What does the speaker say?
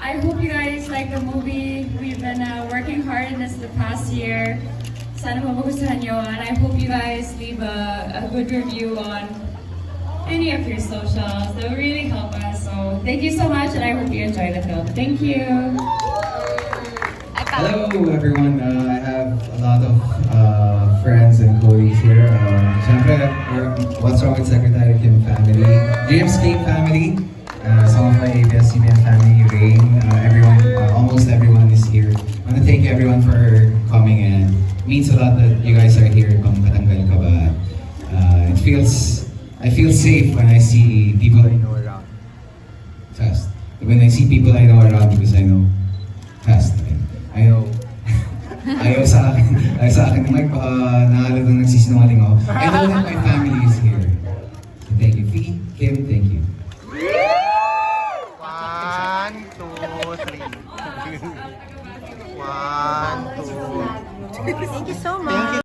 I hope you guys like the movie. We've been uh, working hard in this the past year. Sana magugustuhan nyo. And I hope you guys leave a, a good review on any of your socials. That will really help us. So thank you so much and I hope you enjoy the film. Thank you. Hello everyone, uh, I have a lot of uh, friends and colleagues here. Uh, Siyempre, What's Wrong with Secretary Kim family, Dreamscape family, uh, some of my ABS-CBN family, Rain, uh, everyone, uh, almost everyone is here. I want to thank everyone for coming and it means a lot that you guys are here kung katanggal ka ba. Uh, it feels, I feel safe when I see people I know around. Fast. When I see people I know around because I know fast. Ayaw. Ayaw sa akin. Ayaw sa akin. Mike, baka nakalagang nagsisinungaling ako. I know that my family three. One, two. Thank you so much.